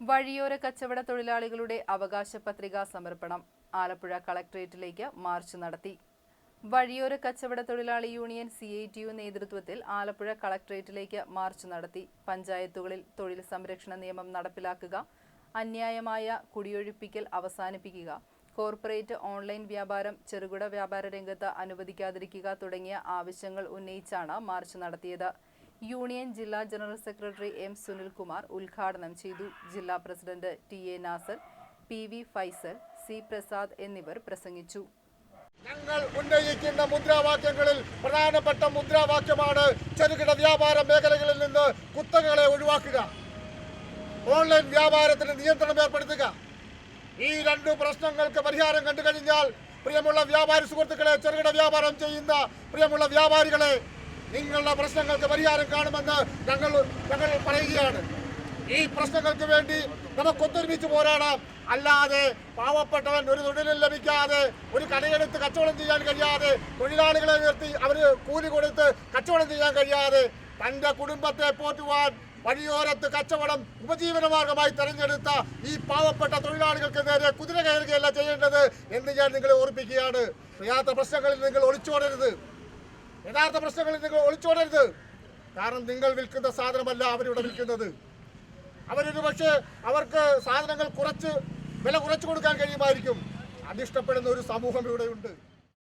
വഴിയോര കച്ചവട തൊഴിലാളികളുടെ അവകാശ പത്രിക സമർപ്പണം ആലപ്പുഴ കളക്ടറേറ്റിലേക്ക് മാർച്ച് നടത്തി. വഴിയോര കച്ചവട തൊഴിലാളി union C I T U നേതൃത്വത്തിൽ ആലപ്പുഴ കളക്ടറേറ്റിലേക്ക് മാർച്ച് നടത്തി. പഞ്ചായത്തുകളിൽ തൊഴിൽ സംരക്ഷണ നിയമം നടപ്പിലാക്കുക അന്യായമായ കുടിയൊഴിപ്പിക്കൽ അവസാനിപ്പിക്കുക കോർപ്പറേറ്റ് ഓൺലൈൻ വ്യാപാരം ചെറുകിട വ്യാപാര രംഗത്ത് അനുവദിക്കാതിരിക്കുക തുടങ്ങിയ ആവശ്യങ്ങൾ ഉന്നയിച്ചാണ് മാർച്ച് നടത്തിയത്. യൂണിയൻ ജില്ലാ ജനറൽ സെക്രട്ടറി എം സുനിൽകുമാർ ഉദ്ഘാടനം ചെയ്തു. ജില്ലാ president T A Nasar P V Faisal C Prasad എന്നിവർ പ്രസംഗിച്ചു. ഞങ്ങൾ ഉന്നയിക്കുന്ന മുദ്രാവാക്യങ്ങളിൽ പ്രധാനപ്പെട്ട മുദ്രാവാക്യമാണ് ചെറുകിട വ്യാപാര മേഖലകളിൽ നിന്ന് കുത്തകകളെ ഒഴിവാക്കുക. ഓൺലൈൻ വ്യാപാരത്തിന് നിയന്ത്രണം ഏർപ്പെടുത്തുക. ഈ രണ്ടു പ്രശ്നങ്ങൾക്ക് പരിഹാരം കണ്ടു കഴിഞ്ഞാൽ പ്രിയമുള്ള വ്യാപാരി സുഹൃത്തുക്കളെ ചെറുകിട വ്യാപാരം ചെയ്യുന്ന പ്രിയമുള്ള വ്യാപാരികളെ നിങ്ങളുടെ പ്രശ്നങ്ങൾക്ക് പരിഹാരം കാണുമെന്ന് ഞങ്ങൾ ഞങ്ങൾ പറയുകയാണ്. ഈ പ്രശ്നങ്ങൾക്ക് വേണ്ടി നമുക്ക് ഒത്തൊരുമിച്ച് പോരാടാം. അല്ലാതെ പാവപ്പെട്ടവൻ ഒരു തൊഴിലും ലഭിക്കാതെ ഒരു കടയെടുത്ത് കച്ചവടം ചെയ്യാൻ കഴിയാതെ തൊഴിലാളികളെ നിർത്തി അവർ കൂലി കൊടുത്ത് കച്ചവടം ചെയ്യാൻ കഴിയാതെ തന്റെ കുടുംബത്തെ പോറ്റുവാൻ വഴിയോരത്ത് കച്ചവടം ഉപജീവനമാർഗമായി തെരഞ്ഞെടുത്ത ഈ പാവപ്പെട്ട തൊഴിലാളികൾക്ക് നേരെ കുതിര കയറുകയല്ല ചെയ്യേണ്ടത് എന്ന് ഞാൻ നിങ്ങളെ ഓർപ്പിക്കുകയാണ്. യഥാർത്ഥ പ്രശ്നങ്ങളിൽ നിങ്ങൾ ഒളിച്ചോടരുത്. യഥാർത്ഥ പ്രശ്നങ്ങളിൽ നിങ്ങൾ ഒളിച്ചോടരുത്. കാരണം നിങ്ങൾ വിൽക്കുന്ന സാധനമല്ല അവരിവിടെ വിൽക്കുന്നത്. അവരൊരു പക്ഷേ അവർക്ക് സാധനങ്ങൾ കുറച്ച് വില കുറച്ചു കൊടുക്കാൻ കഴിയുമായിരിക്കും. അതിഷ്ടപ്പെടുന്ന ഒരു സമൂഹം ഇവിടെയുണ്ട്.